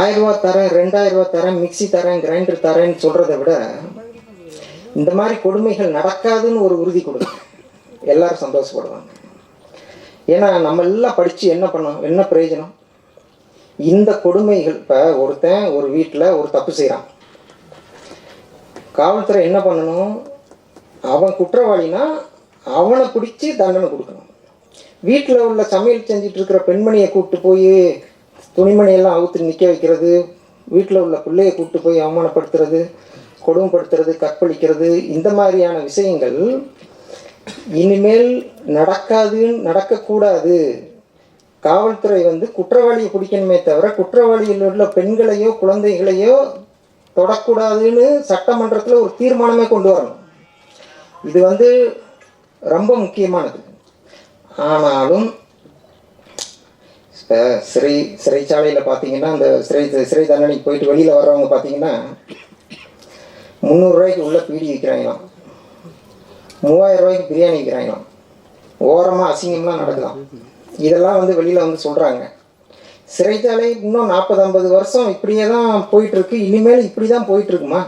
ஆயிரம் ரூபா தரேன் ரெண்டாயிரம் ரூபா தரேன் மிக்ஸி தரேன் கிரைண்டர் தரேன்னு சொல்கிறத விட இந்த மாதிரி கொடுமைகள் நடக்காதுன்னு ஒரு உறுதி கொடுங்க. எல்லாரும் சந்தோஷப்படுவாங்க. ஏன்னா நம்ம எல்லாம் படித்து என்ன பண்ணோம் என்ன பிரயோஜனம்? இந்த கொடுமைகள் இப்போ ஒருத்தன் ஒரு வீட்டில் ஒரு தப்பு செய்கிறான் காவல்துறை என்ன பண்ணணும்? அவன் குற்றவாளினா அவனை பிடிச்சி தண்டனை கொடுக்கணும். வீட்டில் உள்ள சமையல் செஞ்சுட்டு இருக்கிற பெண்மணியை கூப்பிட்டு போய் துணிமணியெல்லாம் அவுத்து நிற்க வைக்கிறது வீட்டில் உள்ள பிள்ளையை கூப்பிட்டு போய் அவமானப்படுத்துறது கொடுமைப்படுத்துறது கற்பழிக்கிறது இந்த மாதிரியான விஷயங்கள் இனிமேல் நடக்காதுன்னு நடக்கக்கூடாது. காவல்துறை வந்து குற்றவாளியை பிடிக்கணுமே தவிர குற்றவாளியில் உள்ள பெண்களையோ குழந்தைகளையோ தொடக்கூடாதுன்னு சட்டமன்றத்தில் ஒரு தீர்மானமே கொண்டு வரணும். இது வந்து ரொம்ப முக்கியமானது. ஆனாலும் சிறை சிறைச்சாலையில் பார்த்தீங்கன்னா அந்த சிறை சிறை தண்டனைக்கு போயிட்டு வெளியில் வர்றவங்க பார்த்தீங்கன்னா முந்நூறுரூவாய்க்கு உள்ளே பீடி விற்கிறாங்களாம் மூவாயிரம் ரூபாய்க்கு பிரியாணி விற்கிறாங்களாம் ஓரமாக அசிங்கம்லாம் நடக்கலாம் இதெல்லாம் வந்து வெளியில் வந்து சொல்கிறாங்க சிறைச்சாலை இன்னும் நாற்பது ஐம்பது வருஷம் இப்படியே தான் போயிட்டுருக்கு. இனிமேல் இப்படி தான் போயிட்டுருக்குமா?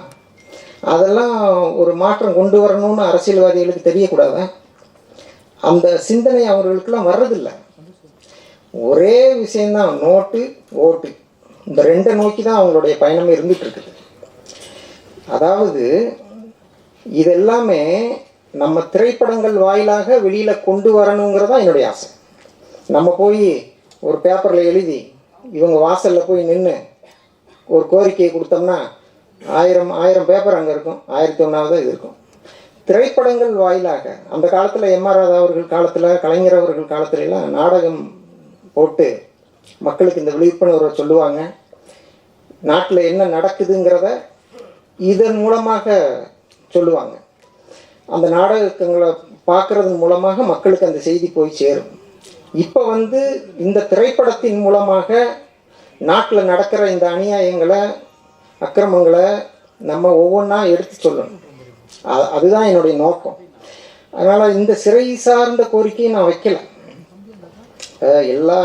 அதெல்லாம் ஒரு மாற்றம் கொண்டு வரணும்னு அரசியல்வாதிகளுக்கு தெரியக்கூடாது? அந்த சிந்தனை அவர்களுக்கெல்லாம் வர்றதில்லை. ஒரே விஷயந்தான் நோட்டு ஓட்டு. இந்த ரெண்டை நோக்கி தான் அவங்களுடைய பயணமே இருந்துகிட்ருக்குது அதாவது இதெல்லாமே நம்ம திரைப்படங்கள் வாயிலாக வெளியில் கொண்டு வரணுங்கிறதான் என்னுடைய ஆசை. நம்ம போய் ஒரு பேப்பரில் எழுதி இவங்க வாசலில் போய் நின்று ஒரு கோரிக்கையை கொடுத்தோம்னா ஆயிரம் ஆயிரம் பேப்பர் அங்கே இருக்கும் ஆயிரத்தி ஒன்றாவது இது இருக்கும். திரைப்படங்கள் வாயிலாக அந்த காலத்தில் எம்ஆர் ராதா அவர்கள் காலத்தில் கலைஞர் அவர்கள் காலத்துலலாம் நாடகம் போட்டு மக்களுக்கு இந்த விழிப்புணர்வை சொல்லுவாங்க. நாட்டில் என்ன நடக்குதுங்கிறத இதன் மூலமாக சொல்லுவாங்க. அந்த நாடகங்களை பார்க்கறதன் மூலமாக மக்களுக்கு அந்த செய்தி போய் சேரும். இப்போ வந்து இந்த திரைப்படத்தின் மூலமாக நாட்டில் நடக்கிற இந்த அநியாயங்களை அக்கிரமங்களை நம்ம ஒவ்வொன்றா எடுத்து சொல்லணும். அதுதான் என்னுடைய நோக்கம். அதனால் இந்த சிறை சார்ந்த கோரிக்கையை நான் வைக்கலை. எல்லா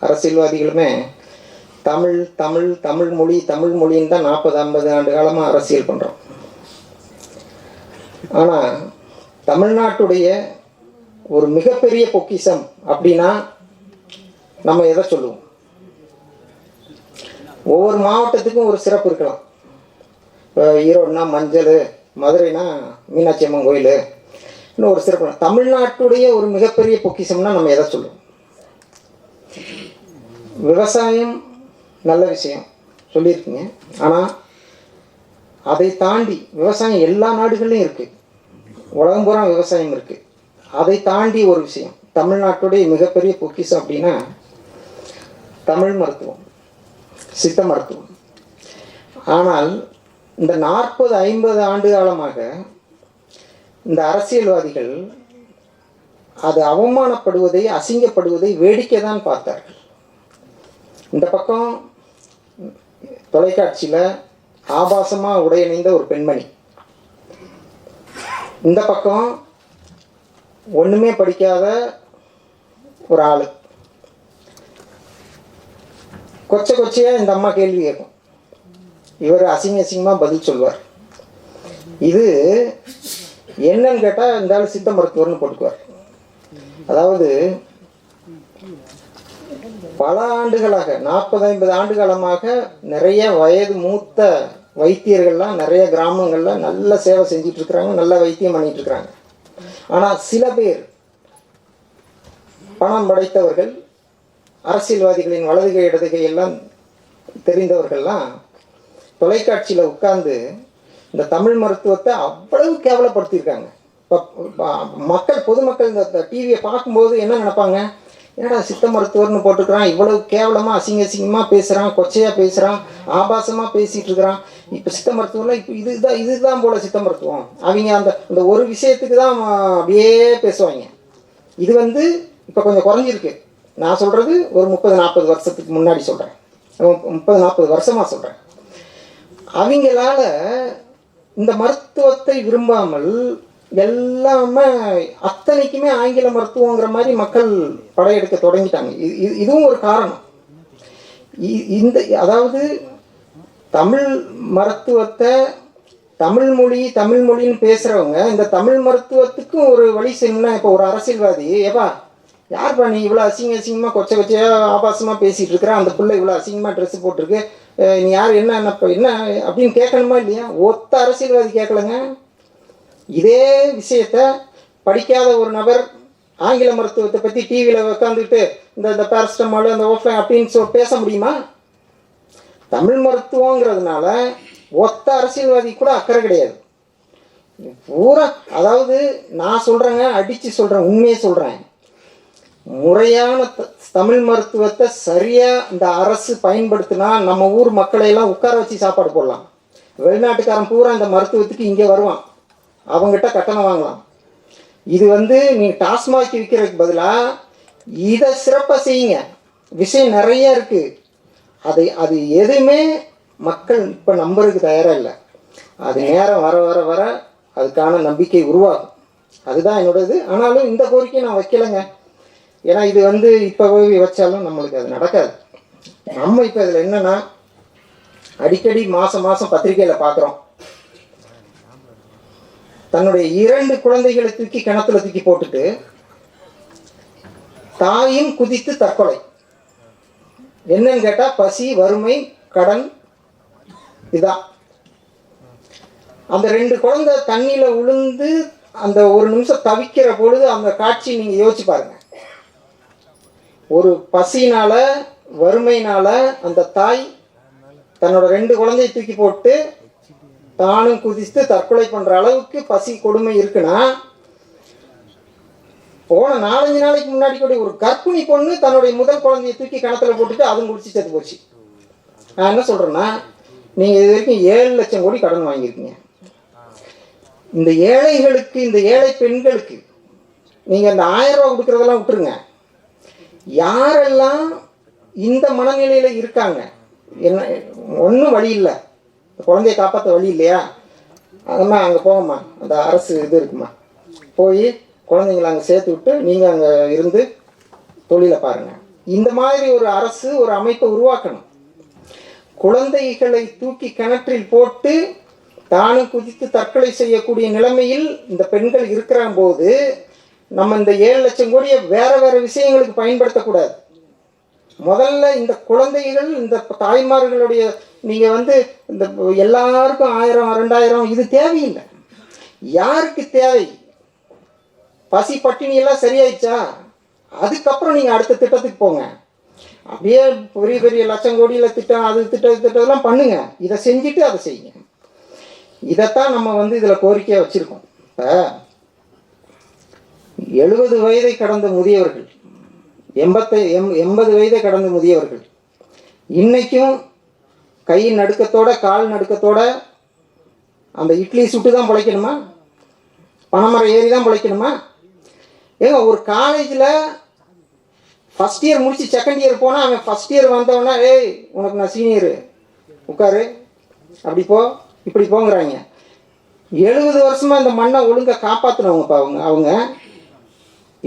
அரசியல்வாதிகளுமே தமிழ் தமிழ் தமிழ் மொழி தமிழ் மொழின்னு தான் நாற்பது ஐம்பது ஆண்டு காலமாக அரசியல் பண்ணுறோம் ஆனால் தமிழ்நாட்டுடைய ஒரு மிகப்பெரிய பொக்கிஷம் அப்படின்னா நம்ம எதை சொல்லுவோம்? ஒவ்வொரு மாவட்டத்துக்கும் ஒரு சிறப்பு இருக்கலாம். இப்போ ஈரோடுனா மஞ்சள் மதுரைனா மீனாட்சி அம்மன் கோயில் இன்னும் ஒரு சிறப்பு தமிழ்நாட்டுடைய ஒரு மிகப்பெரிய பொக்கிஷம்னா நம்ம எதை சொல்லுவோம் விவசாயம் நல்ல விஷயம். சொல்லியிருக்கீங்க. ஆனால் அதை தாண்டி விவசாயம் எல்லா நாடுகள்லையும் இருக்குது உலகம் பூரா விவசாயம் இருக்குது அதை தாண்டி ஒரு விஷயம். தமிழ்நாட்டுடைய மிகப்பெரிய பொக்கிசம் அப்படின்னா தமிழ் மருத்துவம். சித்த மருத்துவம். ஆனால் இந்த நாற்பது ஐம்பது ஆண்டு காலமாக இந்த அரசியல்வாதிகள் அது அவமானப்படுவதை அசிங்கப்படுவதை வேடிக்கை தான் பார்த்தார்கள். இந்த பக்கம் தொலைக்காட்சியில் ஆபாசமாக உடையணிந்த ஒரு பெண்மணி. இந்த பக்கம் ஒன்றுமே படிக்காத ஒரு ஆள். கொச்ச கொச்சையாக இந்த அம்மா கேள்வி கேட்கும். இவர் அசிங்க அசிங்கமாக பதில் சொல்வார். இது என்னன்னு கேட்டால் இந்த ஆள் சித்த மருத்துவர்னு போட்டுக்குவார். அதாவது பல ஆண்டுகளாக நாற்பது ஐம்பது ஆண்டு காலமாக நிறைய வயது மூத்த வைத்தியர்கள்லாம் நிறைய கிராமங்களில் நல்ல சேவை செஞ்சுட்டு இருக்கிறாங்க நல்ல வைத்தியம் பண்ணிட்டு இருக்கிறாங்க ஆனால் சில பேர் பணம் படைத்தவர்கள் அரசியல்வாதிகளின் வலதுகை இடதுகை எல்லாம் தெரிந்தவர்கள்லாம் தொலைக்காட்சியில் உட்கார்ந்து இந்த தமிழ் மருத்துவத்தை அவ்வளவு கேவலப்படுத்தியிருக்காங்க. இப்போ மக்கள் பொதுமக்கள் இந்த டிவியை பார்க்கும்போது என்ன நினைப்பாங்க? என்னடா சித்த மருத்துவர்னு போட்டுக்கிறான் இவ்வளவு கேவலமாக அசிங்க அசிங்கமாக பேசுகிறான் கொச்சையாக பேசுகிறான் ஆபாசமாக பேசிகிட்டு இருக்கிறான். இப்போ சித்த மருத்துவம்லாம் இப்போ இதுதான் இதுதான் போல சித்த மருத்துவம். அவங்க அந்த அந்த ஒரு விஷயத்துக்கு தான் அப்படியே பேசுவாங்க. இது வந்து இப்போ கொஞ்சம் குறைஞ்சிருக்கு. நான் சொல்கிறது ஒரு முப்பது நாற்பது வருஷத்துக்கு முன்னாடி சொல்கிறேன் முப்பது நாற்பது வருஷமாக சொல்கிறேன் அவங்களால இந்த மருத்துவத்தை விரும்பாமல் எல்லாமே அத்தனைக்குமே ஆங்கில மருத்துவங்கிற மாதிரி மக்கள் படையெடுக்க தொடங்கிட்டாங்க. இது இது- இதுவும் ஒரு காரணம். இ- இந்த அதாவது தமிழ் மருத்துவத்தை தமிழ் மொழி தமிழ் மொழின்னு பேசுகிறவங்க இந்த தமிழ் மருத்துவத்துக்கும் ஒரு வழி செய்யணும்னா இப்போ ஒரு அரசியல்வாதி ஏப்பா யார்ப்பா நீ இவ்வளோ அசிங்க அசிங்கமாக கொச்ச கொச்சையாக ஆபாசமாக பேசிகிட்டு இருக்கிற? அந்த பிள்ளை இவ்வளோ அசிங்கமாக ட்ரெஸ் போட்டிருக்கு. நீ யார்? என்ன என்ன என்ன அப்படின்னு கேட்கணுமா இல்லையா? ஒத்த அரசியல்வாதி கேட்கலங்க. இதே விஷயத்த படிக்காத ஒரு நபர் ஆங்கில மருத்துவத்தை பற்றி டிவியில் உட்காந்துக்கிட்டு இந்த இந்த பேரஸ்டமால் அந்த ஓஃப்லைன் அப்படின்னு சொல் பேச முடியுமா? தமிழ் மருத்துவங்கிறதுனால ஒத்த அரசியல்வாதி கூட அக்கறை கிடையாது. பூரா அதாவது நான் சொல்கிறேங்க அடித்து சொல்கிறேன் உண்மையை சொல்கிறேன் முறையான த- தமிழ் மருத்துவத்தை சரியாக இந்த அரசு பயன்படுத்தினா நம்ம ஊர் மக்களை எல்லாம் உட்கார வச்சு சாப்பாடு போடலாம். வெளிநாட்டுக்காரன் பூரா இந்த மருத்துவத்துக்கு இங்கே வருவான். அவங்ககிட்ட கட்டணம் வாங்கலாம். இது வந்து நீ டாஸ்மாக் விற்கிறதுக்கு பதிலாக இதை சிறப்பாக செய்யுங்க. விஷயம் நிறைய இருக்குது அதை அது எதுவுமே மக்கள் இப்போ நம்புறதுக்கு தயாராக இல்லை. அது நேரம் வர வர வர அதுக்கான நம்பிக்கை உருவாகும். அதுதான் என்னோடது. ஆனாலும் இந்த கோரிக்கையை நான் வைக்கலைங்க. ஏன்னா இது வந்து இப்போ போய் வச்சாலும் நம்மளுக்கு அது நடக்காது. நம்ம இப்போ இதில் என்னன்னா அடிக்கடி மாதம் மாதம் பத்திரிக்கையில் பார்க்குறோம் தன்னுடைய இரண்டு குழந்தைகளை தூக்கி கிணத்துல தூக்கி போட்டுட்டு தாயும் குதித்து தற்கொலை. என்னன்னு கேட்டா பசி வறுமை கடன் இதான் அந்த ரெண்டு குழந்தை தண்ணியில விழுந்து அந்த ஒரு நிமிஷம் தவிக்கிற பொழுது அந்த காட்சி நீங்க யோசிச்சு பாருங்க. ஒரு பசினால வறுமையினால அந்த தாய் தன்னோட ரெண்டு குழந்தையை தூக்கி போட்டு தானும் குதித்து தற்கொலை பண்ற அளவுக்கு பசி கொடுமை இருக்குன்னா போன நாலஞ்சு நாளைக்கு முன்னாடி கூட ஒரு கர்ப்பிணி பொண்ணு தன்னுடைய முதல் குழந்தையை தூக்கி கிணத்துல போட்டுட்டு அதுவும் குடிச்சு செத்து போச்சு. நான் என்ன சொல்றேன்னா நீங்க இது வரைக்கும் ஏழு லட்சம் கோடி கடன் வாங்கியிருக்கீங்க. இந்த ஏழைகளுக்கு இந்த ஏழை பெண்களுக்கு நீங்க இந்த ஆயிரம் ரூபாய் கொடுக்கறதெல்லாம் விட்டுருங்க. யாரெல்லாம் இந்த மனநிலையில இருக்காங்க? என்ன ஒன்றும் வழி இல்லை. குழந்தைய காப்பாற்ற வழி இல்லையா? அதம்மா அங்கே போகம்மா அந்த அரசு இது இருக்குமா? போய் குழந்தைங்கள அங்கே சேர்த்து விட்டு நீங்கள் அங்கே இருந்து தொழிலை பாருங்கள் இந்த மாதிரி ஒரு அரசு ஒரு அமைப்பை உருவாக்கணும். குழந்தைகளை தூக்கி கிணற்றில் போட்டு தானும் குதித்து தற்கொலை செய்யக்கூடிய நிலைமையில் இந்த பெண்கள் இருக்கிற போது நம்ம இந்த ஏழு லட்சம் கோடியை வேற வேற விஷயங்களுக்கு பயன்படுத்தக்கூடாது. முதல்ல இந்த குழந்தைகள் இந்த தாய்மார்களுடைய நீங்கள் வந்து இந்த எல்லாருக்கும் ஆயிரம் ரெண்டாயிரம் இது தேவையில்லை. யாருக்கு தேவை? பசி பட்டினி எல்லாம் சரியாயிடுச்சா? அதுக்கப்புறம் நீங்கள் அடுத்த திட்டத்துக்கு போங்க. அப்படியே பெரிய பெரிய லட்சம் கோடியில் திட்டம் அது திட்டம் இது திட்டம்லாம் பண்ணுங்க. இதை செஞ்சுட்டு அதை செய்யுங்க. இதைத்தான் நம்ம வந்து இதில் கோரிக்கையாக வச்சுருக்கோம். இப்போ எழுபது வயதை கடந்த முதியவர்கள் எண்பத்தை எம் எண்பது வயதை கடந்த முதியவர்கள் இன்றைக்கும் கை நடுக்கத்தோட கால் நடுக்கத்தோட அந்த இட்லி சுட்டு தான் பிழைக்கணுமா? பணமரம் ஏறி தான் பிழைக்கணுமா? ஏங்க ஒரு காலேஜில் ஃபஸ்ட் இயர் முடிச்சு செகண்ட் இயர் போனால் அவன் ஃபஸ்ட் இயர் வந்தவனா ஏய் உனக்கு நான் சீனியரு உட்காரு. அப்படி போ இப்படி போங்கிறாங்க. எழுபது வருஷமாக இந்த மண்ணை ஒழுங்காக காப்பாற்றினவங்கப்பா அவங்க அவங்க.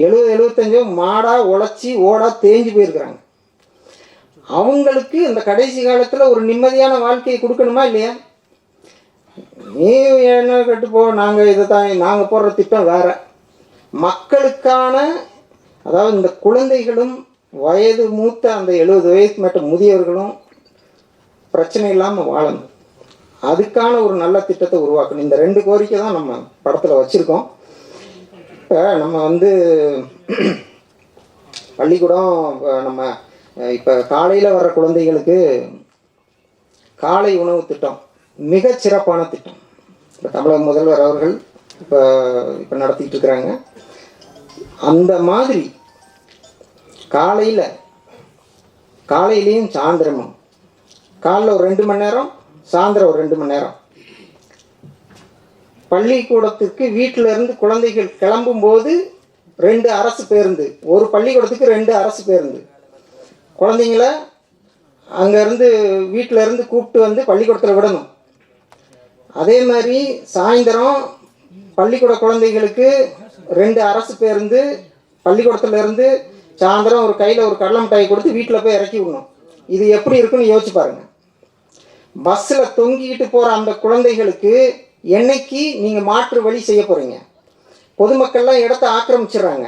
எழுபது எழுபத்தஞ்சோ மாடாக உழைச்சி ஓடா தேஞ்சு போயிருக்கிறாங்க. அவங்களுக்கு இந்த கடைசி காலத்தில் ஒரு நிம்மதியான வாழ்க்கையை கொடுக்கணுமா இல்லையா? நீ என்ன கட்டுப்போ போ நாங்கள் இதை தான் நாங்கள் போடுற திட்டம் வேறு. மக்களுக்கான அதாவது இந்த குழந்தைகளும் வயது மூத்த அந்த எழுபது வயது மற்றும் முதியவர்களும் பிரச்சனை இல்லாமல் வாழணும். அதுக்கான ஒரு நல்ல திட்டத்தை உருவாக்கணும். இந்த ரெண்டு கோரிக்கை தான் நம்ம படத்தில் வச்சுருக்கோம். இப்போ நம்ம வந்து பள்ளிக்கூடம் நம்ம இப்போ காலையில் வர்ற குழந்தைகளுக்கு காலை உணவு திட்டம் மிகச் சிறப்பான திட்டம். இப்போ தமிழக முதல்வர் அவர்கள் இப்போ இப்போ நடத்திட்டு இருக்கிறாங்க. அந்த மாதிரி காலையில் காலையிலையும் சாயந்தரமும். காலைல ஒரு ரெண்டு மணி நேரம் சாயந்தரம் ஒரு ரெண்டு மணி நேரம். பள்ளிக்கூடத்துக்கு வீட்டில இருந்து குழந்தைகள் கிளம்பும்போது ரெண்டு அரசு பேருந்து. ஒரு பள்ளிக்கூடத்துக்கு ரெண்டு அரசு பேருந்து. குழந்தைங்கள அங்கேருந்து வீட்டில இருந்து கூப்பிட்டு வந்து பள்ளிக்கூடத்தில் விடணும். அதே மாதிரி சாயந்தரம் பள்ளிக்கூட குழந்தைகளுக்கு ரெண்டு அரசு பேருந்து பள்ளிக்கூடத்துலேருந்து சாயந்தரம் ஒரு கையில் ஒரு கடலை மிட்டாயை கொடுத்து வீட்டில் போய் இறக்கி விடணும். இது எப்படி இருக்குன்னு யோசிச்சு பாருங்கள் பஸ்ஸில் தொங்கிக்கிட்டு போகிற அந்த குழந்தைகளுக்கு என்னைக்கு நீங்கள் மாற்று வழி செய்ய போகிறீங்க பொதுமக்கள்லாம் இடத்த ஆக்கிரமிச்சிடுறாங்க.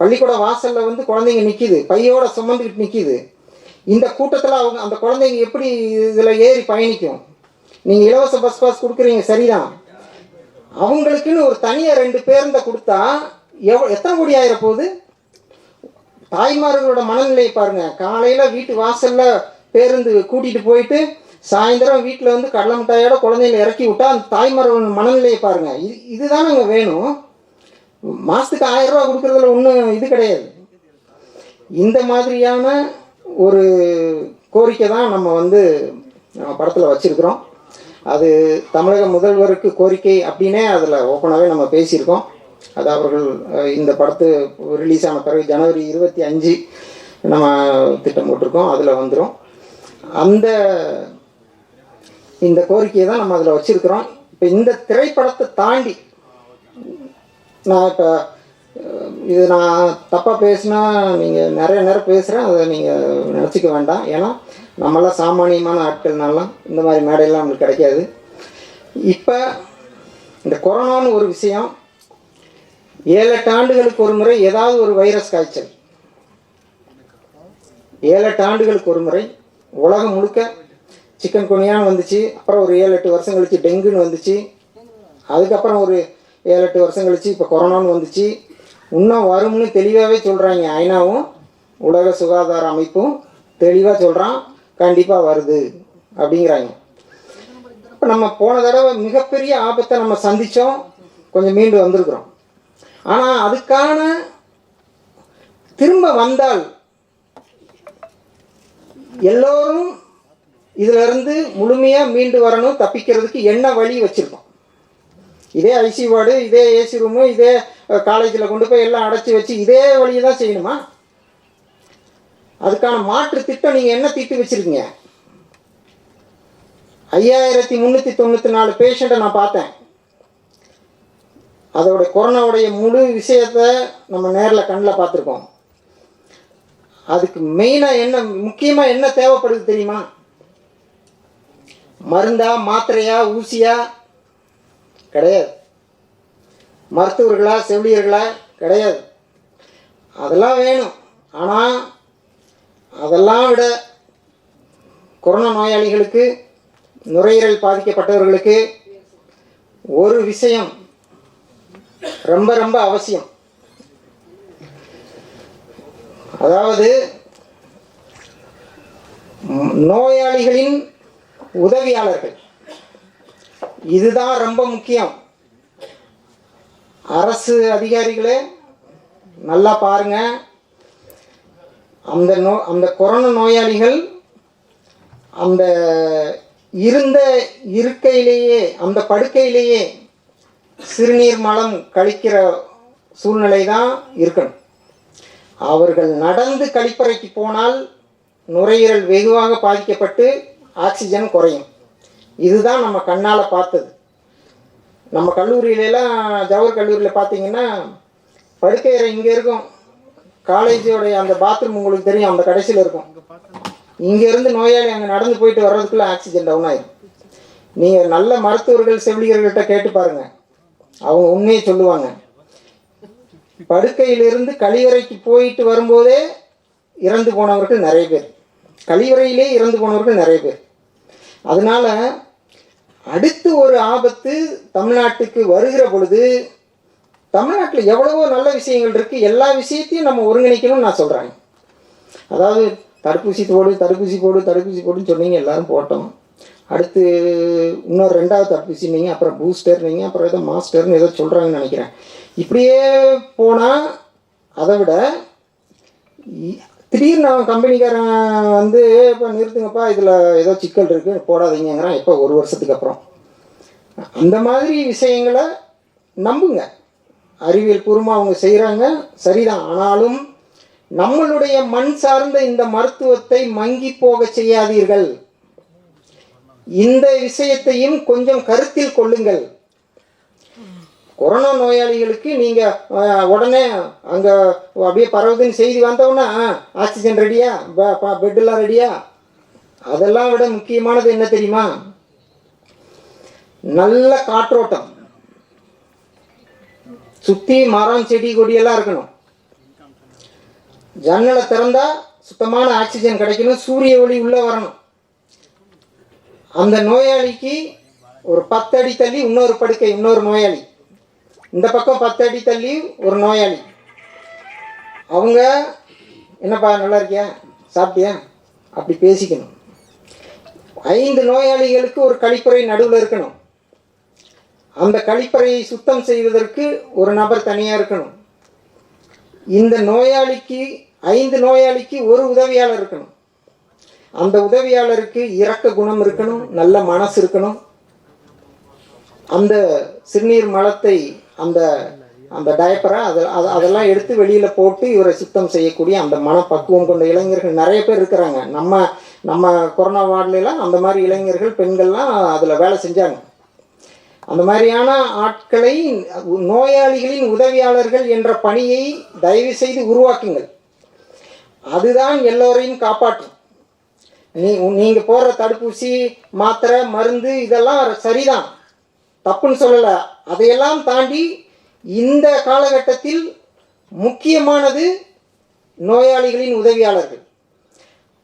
பள்ளிக்கூட வாசலில் வந்து குழந்தைங்க நிற்கிது பையோட சுமந்துக்கிட்டு நிற்கிது இந்த கூட்டத்தில் அவங்க அந்த குழந்தைங்க எப்படி இதில் ஏறி பயணிக்கும்? நீங்கள் இலவச பஸ் பாஸ் கொடுக்குறீங்க சரிதான். அவங்களுக்குன்னு ஒரு தனியாக ரெண்டு பேருந்தை கொடுத்தா எவ் எத்தனை கோடி ஆயிர போகுது தாய்மார்களோட மனநிலையை பாருங்கள் காலையில் வீட்டு வாசலில் பேருந்து கூட்டிகிட்டு போயிட்டு சாயந்தரம் வீட்டில் வந்து கடலை மிட்டாயோட குழந்தைகளை இறக்கி விட்டால் அந்த தாய்மார்களோட மனநிலையை பாருங்க. இது இதுதானங்க வேணும். மாதத்துக்கு ஆயிரம் ரூபா கொடுக்குறதுல ஒன்றும் இது கிடையாது. இந்த மாதிரியான ஒரு கோரிக்கை தான் நம்ம வந்து நம்ம படத்தில் வச்சுருக்குறோம். அது தமிழக முதல்வருக்கு கோரிக்கை அப்படின்னே அதில் ஓப்பனாகவே நம்ம பேசியிருக்கோம். அது அவர்கள் இந்த படத்து ரிலீஸ் ஆன பிறகு ஜனவரி இருபத்தி அஞ்சு நம்ம திட்டம் போட்டிருக்கோம். அதில் வந்துடும் அந்த இந்த கோரிக்கையை தான் நம்ம அதில் வச்சுருக்கிறோம். இப்போ இந்த திரைப்படத்தை தாண்டி நான் இப்போ இது நான் தப்பாக பேசினா நீங்கள் நிறைய நேரம் பேசுகிறேன் அதை நீங்கள் நினச்சிக்க வேண்டாம். ஏன்னா நம்மளாம் சாமானியமான ஆட்கள்னாலாம் இந்த மாதிரி மேடையெல்லாம் நம்மளுக்கு கிடைக்காது. இப்போ இந்த கொரோனான்னு ஒரு விஷயம் ஏழு எட்டு ஆண்டுகளுக்கு ஒரு முறை ஏதாவது ஒரு வைரஸ் காய்ச்சல். ஏழு எட்டு ஆண்டுகளுக்கு ஒரு முறை உலகம் முழுக்க சிக்கன் குனியான்னு வந்துச்சு. அப்புறம் ஒரு ஏழு எட்டு வருஷம் கழிச்சு டெங்குன்னு வந்துச்சு. அதுக்கப்புறம் ஒரு ஏழு எட்டு வருஷம் கழிச்சு இப்போ கொரோனான்னு வந்துச்சு. இன்னும் வரும்னு தெளிவாகவே சொல்கிறாங்க ஐநாவும். உலக சுகாதார அமைப்பும் தெளிவாக சொல்கிறான் கண்டிப்பாக வருது அப்படிங்கிறாங்க. இப்போ நம்ம போன தடவை மிகப்பெரிய ஆபத்தை நம்ம சந்தித்தோம் கொஞ்சம் மீண்டு வந்திருக்கிறோம். ஆனால் அதுக்கான திரும்ப வந்தால் எல்லோரும் இதுல இருந்து முழுமையாக மீண்டு வரணும் தப்பிக்கிறதுக்கு என்ன வழி வச்சுருக்கோம்? இதே ஐசி வார்டு இதே ஏசி ரூமு இதே காலேஜில் கொண்டு போய் எல்லாம் அடைச்சி வச்சு இதே வழியை தான் செய்யணுமா? அதுக்கான மாற்று திட்டம் நீங்கள் என்ன தீட்டு வச்சுருக்கீங்க? ஐயாயிரத்தி முந்நூற்றி தொண்ணூற்றி நாலு பேஷண்ட்டை நான் பார்த்தேன். அதோட கொரோனாவுடைய முழு விஷயத்தை நம்ம நேரில் கண்ணில் பார்த்துருக்கோம். அதுக்கு மெயினாக என்ன முக்கியமாக என்ன தேவைப்படுது தெரியுமா? மருந்தா மாத்திரையா ஊசியா? கிடையாது. மருத்துவர்களா செவிலியர்களா? கிடையாது. அதெல்லாம் வேணும். ஆனால் அதெல்லாம் விட கொரோனா நோயாளிகளுக்கு நுரையீரல் பாதிக்கப்பட்டவர்களுக்கு ஒரு விஷயம் ரொம்ப ரொம்ப அவசியம். அதாவது நோயாளிகளின் உதவியாளர்கள். இதுதான் ரொம்ப முக்கியம். அரசு அதிகாரிகளே நல்லா பாருங்க. அந்த நோ அந்த கொரோனா நோயாளிகள் அந்த இருந்த இருக்கையிலேயே அந்த படுக்கையிலேயே சிறுநீர் மலம் கழிக்கிற சூழ்நிலை தான் இருக்கணும். அவர்கள் நடந்து கழிப்பறைக்கு போனால் நுரையீரல் வெகுவாக பாதிக்கப்பட்டு ஆக்சிஜன் குறையும். இதுதான் நம்ம கண்ணால் பார்த்தது. நம்ம கல்லூரியிலலாம் ஜவஹர் கல்லூரியில் பார்த்தீங்கன்னா படுக்கையறை இங்கே இருக்கும். காலேஜோடைய அந்த பாத்ரூம் உங்களுக்கு தெரியும் அந்த கடைசியில் இருக்கும். இங்கேருந்து நோயாளி அங்கே நடந்து போயிட்டு வர்றதுக்குள்ளே ஆக்சிஜன் டவுன் ஆயிடும் நீங்கள் நல்ல மருத்துவர்கள் செவிலியர்கள்ட்ட கேட்டு பாருங்கள் அவங்க உண்மையை சொல்லுவாங்க. படுக்கையிலிருந்து கழிவறைக்கு போயிட்டு வரும்போதே இறந்து போனவர்கள் நிறைய பேர். கழிவறையிலே இறந்து போனவர்கள் நிறைய பேர். அதனால அடுத்து ஒரு ஆபத்து தமிழ்நாட்டுக்கு வருகிற பொழுது தமிழ்நாட்டில் எவ்வளவோ நல்ல விஷயங்கள் இருக்குது எல்லா விஷயத்தையும் நம்ம ஒருங்கிணைக்கணும்னு நான் சொல்கிறாங்க அதாவது தடுப்பூசி போடு தடுப்பூசி போடு தடுப்பூசி போடுன்னு சொன்னீங்க எல்லாரும் போட்டோம். அடுத்து இன்னொரு ரெண்டாவது தடுப்பூசி நீங்கள் அப்புறம் பூஸ்டர் நீங்கள் அப்புறம் ஏதோ மாஸ்டர்னு ஏதோ சொல்கிறாங்கன்னு நினைக்கிறேன். இப்படியே போனால் அதை விட இ- திடீர்னு அவன் கம்பெனிக்காரன் வந்து இப்போ நிறுத்துங்கப்பா இதில் ஏதோ சிக்கல் இருக்குது போடாதீங்கிறான் இப்போ ஒரு வருஷத்துக்கு அப்புறம். அந்த மாதிரி விஷயங்களை நம்புங்க. அறிவியல் பூர்வமாக அவங்க செய்கிறாங்க சரிதான். ஆனாலும் நம்மளுடைய மண் சார்ந்த இந்த மருத்துவத்தை மங்கி போக செய்யாதீர்கள். இந்த விஷயத்தையும் கொஞ்சம் கருத்தில் கொள்ளுங்கள். கொரோனா நோயாளிகளுக்கு நீங்கள் உடனே அங்கே அப்படியே பரவுதுன்னு செய்தி வந்தவுடனே ஆக்சிஜன் ரெடியா? பெட்டெல்லாம் ரெடியா? அதெல்லாம் விட முக்கியமானது என்ன தெரியுமா? நல்ல காற்றோட்டம். சுற்றி மரம் செடி கொடியெல்லாம் இருக்கணும். ஜன்னலை திறந்தா சுத்தமான ஆக்சிஜன் கிடைக்கணும். சூரிய ஒளி உள்ளே வரணும். அந்த நோயாளிக்கு ஒரு பத்து அடி தள்ளி இன்னொரு படுக்கை இன்னொரு நோயாளி. இந்த பக்கம் பத்து அடி தள்ளி ஒரு நோயாளி. அவங்க என்னப்பா நல்லா இருக்கியா? சாப்பிட்டியா? அப்படி பேசிக்கணும். ஐந்து நோயாளிகளுக்கு ஒரு கழிப்பறை நடுவில் இருக்கணும். அந்த கழிப்பறையை சுத்தம் செய்வதற்கு ஒரு நபர் தனியாக இருக்கணும். இந்த நோயாளிக்கு ஐந்து நோயாளிக்கு ஒரு உதவியாளர் இருக்கணும். அந்த உதவியாளருக்கு இறக்க குணம் இருக்கணும் நல்ல மனசு இருக்கணும். அந்த சிறுநீர் மலத்தை அந்த அந்த டயப்பரை அதை அதை- அதெல்லாம் எடுத்து வெளியில் போட்டு இவரை சுத்தம் செய்யக்கூடிய அந்த மனப்பக்குவம் கொண்ட இளைஞர்கள் நிறைய பேர் இருக்கிறாங்க. நம்ம நம்ம கொரோனா வார்டுலாம் அந்த மாதிரி இளைஞர்கள் பெண்கள்லாம் அதில் வேலை செஞ்சாங்க. அந்த மாதிரியான ஆட்களை நோயாளிகளின் உதவியாளர்கள் என்ற பணியை தயவு செய்து உருவாக்குங்கள். அதுதான் எல்லோரையும் காப்பாற்றும். நீ நீங்கள் போடுற தடுப்பூசி மாத்திரை மருந்து இதெல்லாம் சரிதான். தப்புன்னு சொல்லலை. அதையெல்லாம் தாண்டி இந்த காலகட்டத்தில் முக்கியமானது நோயாளிகளின் உதவியாளர்கள்.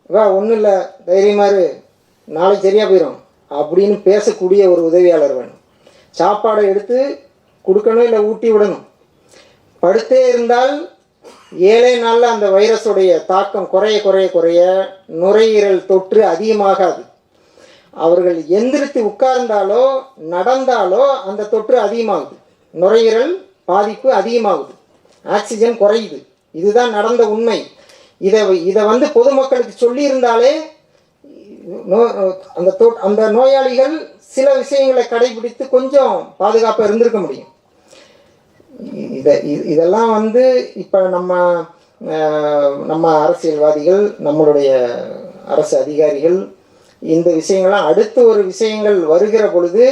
வா ஒன்றும் இல்லை. தைரியமாரு நாளைக்கு சரியாக போயிடும் அப்படின்னு பேசக்கூடிய ஒரு உதவியாளர் வேணும். சாப்பாடை எடுத்து கொடுக்கணும் இல்லை ஊட்டி விடணும். படுத்தே இருந்தால் ஏழே நாளில் அந்த வைரஸுடைய தாக்கம் குறைய குறைய குறைய நுரையீரல் தொற்று அதிகமாகாது. அவர்கள் எந்திரித்து உட்கார்ந்தாலோ நடந்தாலோ அந்த தொற்று அதிகமாகுது. நுரையீரல் பாதிப்பு அதிகமாகுது. ஆக்சிஜன் குறையுது. இதுதான் நடந்த உண்மை. இதை இதை வந்து பொதுமக்களுக்கு சொல்லியிருந்தாலே நோ அந்த தொ அந்த நோயாளிகள் சில விஷயங்களை கடைபிடித்து கொஞ்சம் பாதுகாப்பாக இருந்திருக்க முடியும். இதை இதெல்லாம் வந்து இப்போ நம்ம நம்ம அரசியல்வாதிகள் நம்மளுடைய அரசு அதிகாரிகள் இந்த விஷயங்கள்லாம் அடுத்து ஒரு விஷயங்கள் வருகிற பொழுது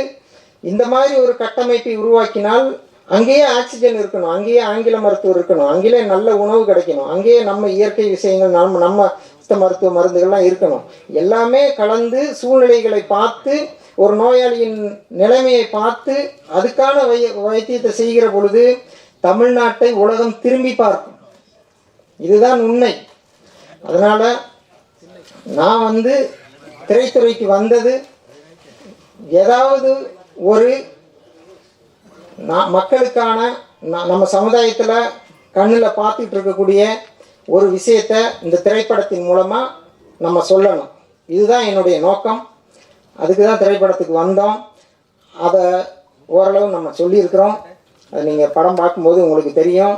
இந்த மாதிரி ஒரு கட்டமைப்பை உருவாக்கினால் அங்கேயே ஆக்சிஜன் இருக்கணும் அங்கேயே ஆங்கில மருத்துவம் இருக்கணும் அங்கேயே நல்ல உணவு கிடைக்கணும் அங்கேயே நம்ம இயற்கை விஷயங்கள் நம்ம நம்ம சித்த மருத்துவ மருந்துகள்லாம் இருக்கணும். எல்லாமே கலந்து சூழ்நிலைகளை பார்த்து ஒரு நோயாளியின் நிலைமையை பார்த்து அதுக்கான வை வைத்தியத்தை செய்கிற பொழுது தமிழ்நாட்டை உலகம் திரும்பி பார்க்கும். இதுதான் உண்மை. அதனால் நான் வந்து திரைத்துறைக்கு வந்தது. ஏதாவது ஒரு நான் மக்களுக்கான நம்ம சமுதாயத்தில் கண்ணில் பார்த்துட்டு இருக்கக்கூடிய ஒரு விஷயத்தை இந்த திரைப்படத்தின் மூலமாக நம்ம சொல்லணும். இதுதான் என்னுடைய நோக்கம். அதுக்கு தான் திரைப்படத்துக்கு வந்தோம். அதை ஓரளவு நம்ம சொல்லியிருக்கிறோம். அது நீங்கள் படம் பார்க்கும்போது உங்களுக்கு தெரியும்.